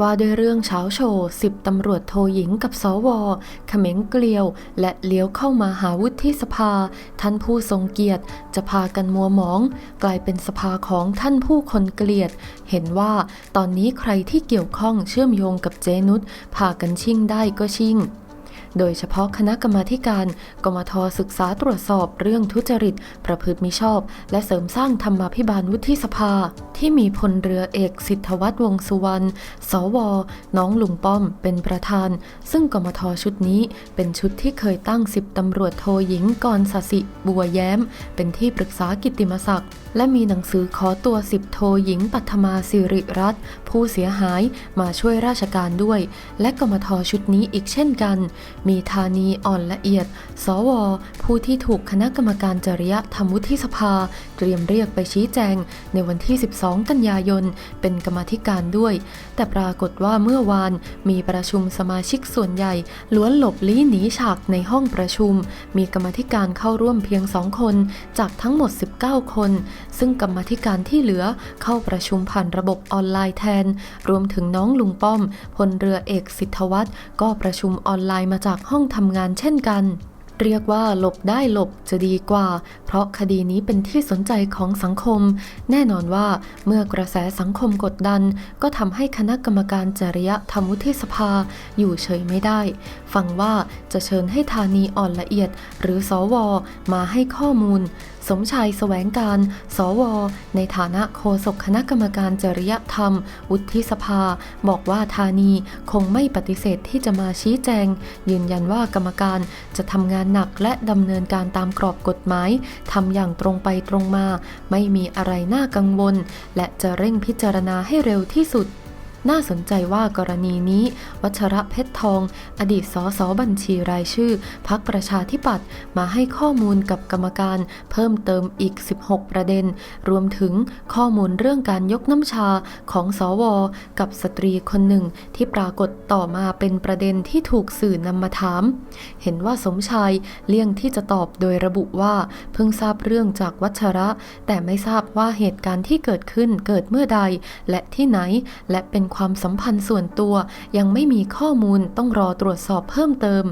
ว่าด้วยเรื่องเช้าโชว์สิบตำรวจโทหญิงกับสวเขม็งเกลียว และเลี้ยวเข้ามาหาวุฒิสภา ท่านผู้ทรงเกียรติ จะพากันมัวหมอง กลายเป็นสภาของท่านผู้คนเกลียด เห็นว่าตอนนี้ใครที่เกี่ยวข้องเชื่อมโยงกับเจนุชพากันชิ่งได้ก็ชิ่ง โดยเฉพาะคณะกรรมาการกมทศึกษาตรวจสอบเรื่องทุจริต ประพฤติมิชอบ และเสริมสร้างธรรมาภิบาลวุฒิสภา ที่มีพลเรือเอกสิทธวัฒน์วงสุวรรณ สว น้องลุงป้อมเป็นประธาน ซึ่งกมทชุดนี้เป็นชุดที่เคยตั้งสิบตำรวจโทหญิงกรสสิบัวแย้ม เป็นที่ปรึกษากิตติมศักดิ์และมีหนังสือขอตัวสิบโทหญิงปัทมาสิริรัตน์ผู้เสียหายมาช่วยราชการด้วย และกมทชุดนี้อีกเช่นกัน มีธานีอ่อนละเอียด สว ผู้ที่ถูกคณะกรรมการจริยธรรมวุฒิสภา เตรียมเรียกไปชี้แจง ในวันที่ 12 กันยายน เป็นกรรมธิการด้วย แต่ปรากฏว่าเมื่อวานมีประชุมสมาชิกส่วนใหญ่ล้วนหลบลี้หนีฉากในห้องประชุม มีกรรมธิการเข้าร่วมเพียงสองคน จากทั้งหมด 19 คนซึ่งกรรมธิการที่เหลือเข้าประชุมผ่านระบบออนไลน์แทน รวมถึงน้องลุงป้อมพลเรือเอกสิทธวัฒน์ก็ประชุมออนไลน์มาจากห้องทำงานเช่นกันเรียกว่าหลบได้หลบจะดีกว่า เพราะคดีนี้เป็นที่สนใจของสังคม แน่นอนว่าเมื่อกระแสสังคมกดดัน ก็ทำให้คณะกรรมการจริยธรรมวุฒิสภาอยู่เฉยไม่ได้ฟังว่าจะเชิญให้ธานีอ่อนละเอียด หรือสอวมาให้ข้อมูล สมชายแสวงการ สว ในฐานะโฆษกคณะกรรมการจริยธรรม วุฒิสภา บอกว่าธานีคงไม่ปฏิเสธที่จะมาชี้แจง ยืนยันว่ากรรมการจะทำงานหนักและดำเนินการตามกรอบกฎหมายทำอย่างตรงไปตรงมา ไม่มีอะไรน่ากังวล และจะเร่งพิจารณาให้เร็วที่สุด น่าสนใจว่ากรณีนี้ วัชระเพชรทอง อดีตสสบัญชีรายชื่อ พักประชาธิปัตย์มาให้ข้อมูลกับกรรมการ เพิ่มเติมอีก 16 ประเด็น รวมถึงข้อมูลเรื่องการยกน้ำชาของสว กับสตรีคนหนึ่งที่ปรากฏต่อมาเป็นประเด็นที่ถูกสื่อนำมาถาม เห็นว่าสมชายเลี่ยงที่จะตอบโดยระบุว่า เพิ่งทราบเรื่องจากวัชระ แต่ไม่ทราบว่าเหตุการณ์ที่เกิดขึ้นเกิดเมื่อใด และที่ไหนและเป็นความสัมพันธ์ส่วนตัวยังไม่มีข้อมูลต้องรอตรวจสอบเพิ่มเติม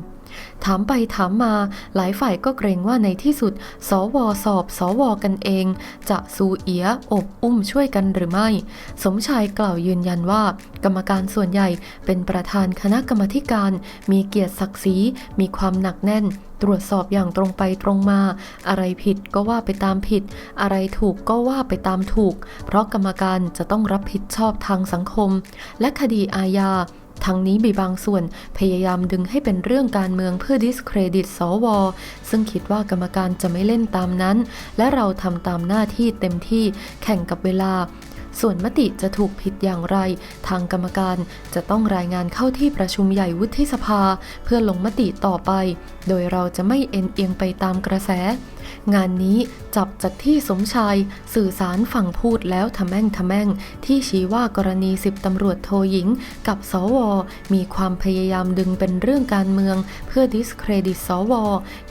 ถามไปถามมาหลายฝ่ายก็เกรงว่าในที่สุด สวสอบ สวกันเอง จะซูเอียอบอุ้มช่วยกันหรือไม่ สมชายกล่าวยืนยันว่า กรรมการส่วนใหญ่เป็นประธานคณะกรรมการ มีเกียรติศักดิ์ศรีมีความหนักแน่น ตรวจสอบอย่างตรงไปตรงมา อะไรผิดก็ว่าไปตามผิด อะไรถูกก็ว่าไปตามถูก เพราะกรรมการจะต้องรับผิดชอบทางสังคม และคดีอาญา ทั้งนี้มีบางส่วนพยายามดึงให้เป็นเรื่องการเมืองเพื่อดิสเครดิตสว ซึ่งคิดว่ากรรมการจะไม่เล่นตามนั้น และเราทำตามหน้าที่เต็มที่แข่งกับเวลา ส่วนมติจะถูกผิดอย่างไร ทางกรรมการจะต้องรายงานเข้าที่ประชุมใหญ่วุฒิสภา เพื่อลงมติต่อไป โดยเราจะไม่เอ็นเอียงไปตามกระแส งานนี้จับจากที่สมชายสื่อสารฝั่งพูดแล้วทะแม่งทะแม่ง ที่ชี้ว่ากรณีสิบตำรวจโทหญิง กับสว มีความพยายามดึงเป็นเรื่องการเมือง เพื่อดิสเครดิตสว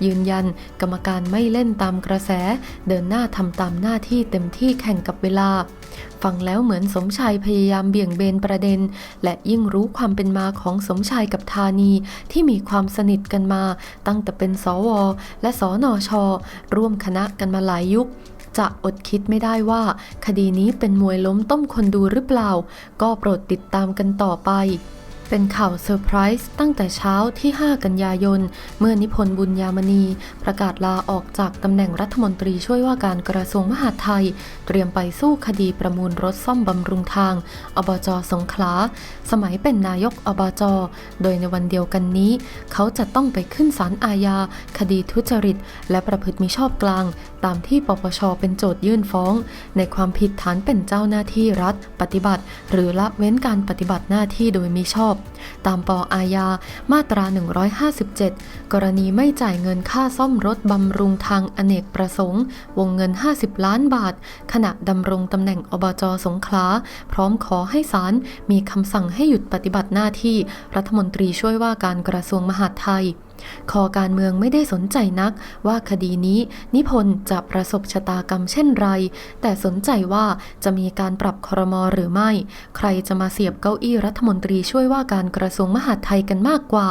ยืนยัน กรรมการไม่เล่นตามกระแส เดินหน้าทำตามหน้าที่เต็มที่แข่งกับเวลา ฟังแล้วเหมือนสมชายพยายามเบี่ยงเบนประเด็น และยิ่งรู้ความเป็นมาของสมชายกับธานีที่มีความสนิทกันมา ตั้งแต่เป็นสว และสนช ร่วมคณะกันมาหลายยุคจะอดคิดไม่ได้ว่า คดีนี้เป็นมวยล้มต้มคนดูหรือเปล่า ก็โปรดติดตามกันต่อไป เป็นข่าวเซอร์ไพรส์ตั้งแต่เช้าที่ 5 กันยายน เมื่อนิพนธ์บุญยามณี ประกาศลาออกจากตำแหน่งรัฐมนตรีช่วยว่าการกระทรวงมหาดไทย เตรียมไปสู้คดีประมูลรถซ่อมบำรุงทาง อบจสงขลา สมัยเป็นนายกอบจ โดยในวันเดียวกันนี้ เขาจะต้องไปขึ้นศาลอาญา คดีทุจริต และประพฤติมิชอบกลาง ตามที่ปปชเป็นโจทยื่นฟ้อง ในความผิดฐานเป็นเจ้าหน้าที่รัฐ ปฏิบัติ หรือละเว้นการปฏิบัติหน้าที่โดยมิชอบตามปออาญามาตรา 157 กรณีไม่จ่ายเงินค่าซ่อมรถบำรุงทางอเนกประสงค์ วงเงิน 50 ล้านบาท ขณะดำรงตำแหน่งอบจสงขลา พร้อมขอให้ศาลมีคำสั่งให้หยุดปฏิบัติหน้าที่รัฐมนตรีช่วยว่าการกระทรวงมหาดไทย คอการเมืองไม่ได้สนใจนักว่าคดีนี้นิพนธ์จะประสบชะตากรรมเช่นไร แต่สนใจว่าจะมีการปรับครมอหรือไม่ ใครจะมาเสียบเก้าอี้รัฐมนตรีช่วยว่าการกระทรวงมหาดไทยกันมากกว่า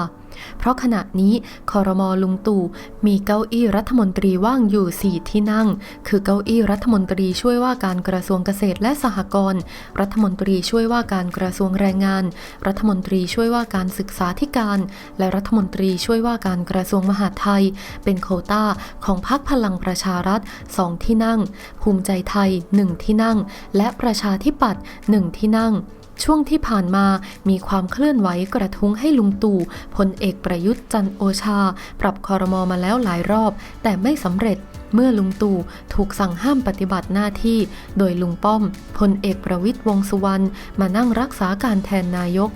เพราะขณะนี้คอรมอลุงตู่มีเก้าอี้รัฐมนตรีว่างอยู่ 4 ที่นั่ง คือเก้าอี้รัฐมนตรีช่วยว่าการกระทรวงเกษตรและสหกรณ์ รัฐมนตรีช่วยว่าการกระทรวงแรงงาน รัฐมนตรีช่วยว่าการศึกษาธิการ และรัฐมนตรีช่วยว่าการกระทรวงมหาดไทย เป็นโควต้าของพรรคพลังประชารัฐ 2 ที่นั่ง ภูมิใจไทย 1 ที่นั่ง และประชาธิปัตย์ 1 ที่นั่ง ช่วงที่ผ่านมามีความเคลื่อนไหวกระทุ้งให้ลุงตู่พลเอกประยุทธ์จันโอชา ปรับคอรมอมาแล้วหลายรอบ แต่ไม่สำเร็จเมื่อลุงตู่ถูกสั่งห้ามปฏิบัติหน้าที่ โดยลุงป้อมพลเอกประวิตยวงสุวรรณมานั่งรักษาการแทนนายก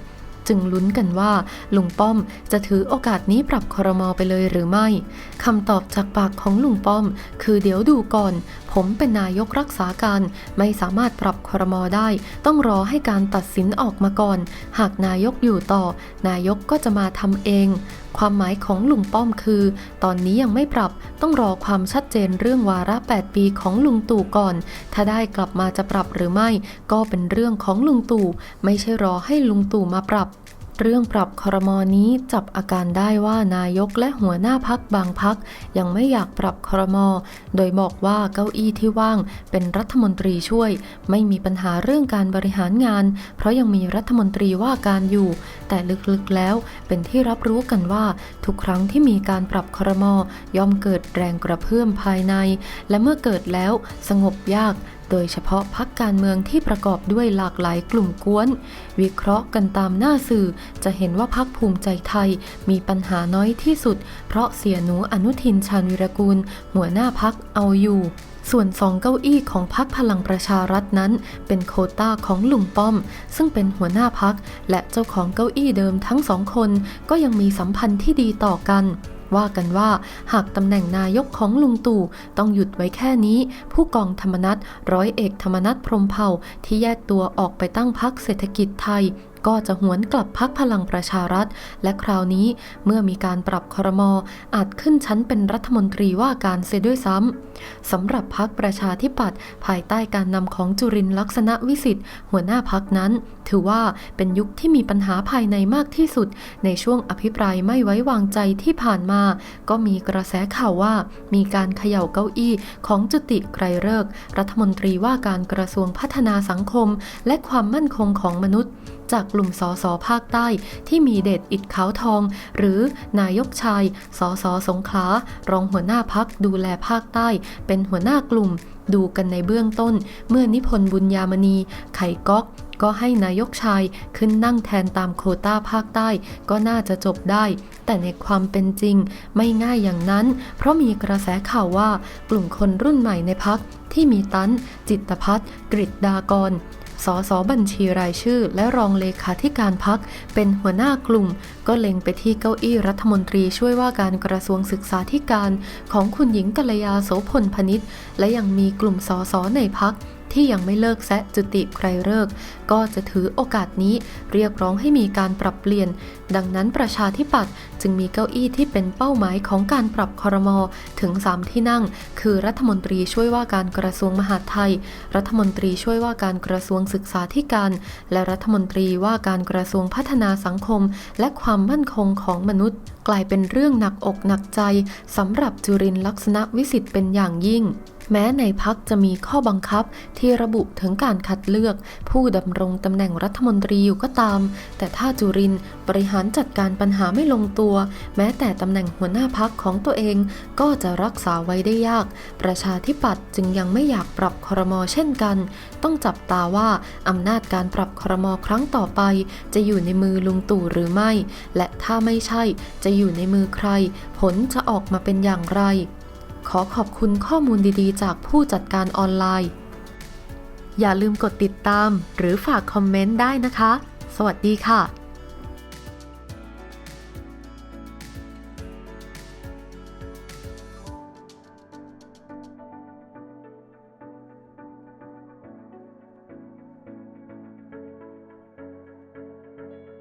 จึงลุ้นกันว่า ลุงป้อมจะถือโอกาสนี้ปรับคอรมอไปเลยหรือไม่คำตอบจากปากของลุงป้อม คือเดี๋ยวดูก่อน ผมเป็นนายกรักษาการไม่สามารถปรับคอรมอได้ ต้องรอให้การตัดสินออกมาก่อน หากนายกอยู่ต่อ นายกก็จะมาทำเอง ความหมายของลุงป้อมคือ ตอนนี้ยังไม่ปรับต้องรอความชัดเจนเรื่องวาระ 8 ปีของลุงตู่ก่อน ถ้าได้กลับมาจะปรับหรือไม่ ก็เป็นเรื่องของลุงตู่ไม่ใช่รอให้ลุงตู่มาปรับ เรื่องปรับครมอนี้จับอาการได้ว่านายกและหัวหน้าพักบางพัก ยังไม่อยากปรับครมอ โดยบอกว่าเก้าอี้ที่ว่างเป็นรัฐมนตรีช่วย ไม่มีปัญหาเรื่องการบริหารงาน เพราะยังมีรัฐมนตรีว่าการอยู่ แต่ลึกๆแล้วเป็นที่รับรู้กันว่า ทุกครั้งที่มีการปรับครมอย่อมเกิดแรงกระเพื่อมภายใน และเมื่อเกิดแล้วสงบยาก โดยเฉพาะพักการเมืองที่ประกอบด้วยหลากหลายกลุ่มกวน วิเคราะห์กันตามหน้าสื่อ จะเห็นว่าพักภูมิใจไทยมีปัญหาน้อยที่สุด เพราะเสียหนูอนุทินชาญวิรกูล หัวหน้าพักเอาอยู่ส่วนสองเก้าอี้ของพักพลังประชารัฐนั้น เป็นโคต้าของลุงป้อม ซึ่งเป็นหัวหน้าพัก และเจ้าของเก้าอี้เดิมทั้งสองคน ก็ยังมีสัมพันธ์ที่ดีต่อกัน ว่ากันว่าหากตำแหน่งนายกของลุงตู่ต้องหยุดไว้แค่นี้ ผู้กองธรรมนัฐร้อยเอกธรรมนัฐพรมเผ่าที่แยกตัวออกไปตั้งพักเศรษฐกิจไทย ก็จะหวนกลับพักพลังประชารัฐ และคราวนี้เมื่อมีการปรับครมออาจขึ้นชั้นเป็นรัฐมนตรีว่าการเสียด้วยซ้ำสำหรับพักประชาธิปัตย์ภายใต้การนำของจุรินลักษณะวิสิทธิ์หัวหน้าพักนั้น ถือว่าเป็นยุคที่มีปัญหาภายในมากที่สุด ในช่วงอภิปรายไม่ไว้วางใจที่ผ่านมา ก็มีกระแสข่าวว่า มีการเขย่าเก้าอี้ของจุติไกรเลิกรัฐมนตรีว่าการกระทรวงพัฒนาสังคม และความมั่นคงของมนุษย์ จากกลุ่มสสภาคใต้ ที่มีเดชอิดขาวทอง หรือนายกชายสสสงขลารองหัวหน้าพักดูแลภาคใต้ เป็นหัวหน้ากลุ่ม ดูกันในเบื้องต้น เมื่อนิพนธ์บุญญามณี ไข่ก๊อกก็ให้นายกชายขึ้นนั่งแทนตามโควต้าภาคใต้ก็น่าจะจบได้ แต่ในความเป็นจริงไม่ง่ายอย่างนั้น เพราะมีกระแสข่าวว่ากลุ่มคนรุ่นใหม่ในพักที่มีตั้นจิตพัฒน์กฤษดากร สสบัญชีรายชื่อ และรองเลขาธิการพักเป็นหัวหน้ากลุ่ม ก็เล็งไปที่เก้าอี้รัฐมนตรีช่วยว่าการกระทรวงศึกษาธิการของคุณหญิงกัลยาโสพลพนิษฐ์และยังมีกลุ่มสสในพัก ที่ยังไม่เลิกแซะจุติไกรเลิก ก็จะถือโอกาสนี้เรียกร้องให้มีการปรับเปลี่ยน ดังนั้นประชาธิปัตย์จึงมีเก้าอี้ที่เป็นเป้าหมายของการปรับคอรมอถึง 3 ที่นั่ง คือรัฐมนตรีช่วยว่าการกระทรวงมหาดไทย รัฐมนตรีช่วยว่าการกระทรวงศึกษาธิการ และรัฐมนตรีว่าการกระทรวงพัฒนาสังคม และความมั่นคงของมนุษย์ กลายเป็นเรื่องหนักอกหนักใจสำหรับจุรินทร์ลักษณะวิสิทธิ์เป็นอย่างยิ่ง แม้ในพักจะมีข้อบังคับที่ระบุถึงการคัดเลือก ผู้ดำรงตำแหน่งรัฐมนตรีอยู่ก็ตาม แต่ถ้าจุรินบริหารจัดการปัญหาไม่ลงตัว แม้แต่ตำแหน่งหัวหน้าพักของตัวเองก็จะรักษาไว้ได้ยาก ประชาธิปัตย์จึงยังไม่อยากปรับครมเช่นกัน ต้องจับตาว่าอำนาจการปรับครมครั้งต่อไป จะอยู่ในมือลุงตู่หรือไม่ และถ้าไม่ใช่จะอยู่ในมือใคร ผลจะออกมาเป็นอย่างไร ขอขอบคุณข้อมูลดีๆ จากผู้จัดการออนไลน์ อย่าลืมกดติดตามหรือฝากคอมเมนต์ได้นะคะ สวัสดีค่ะ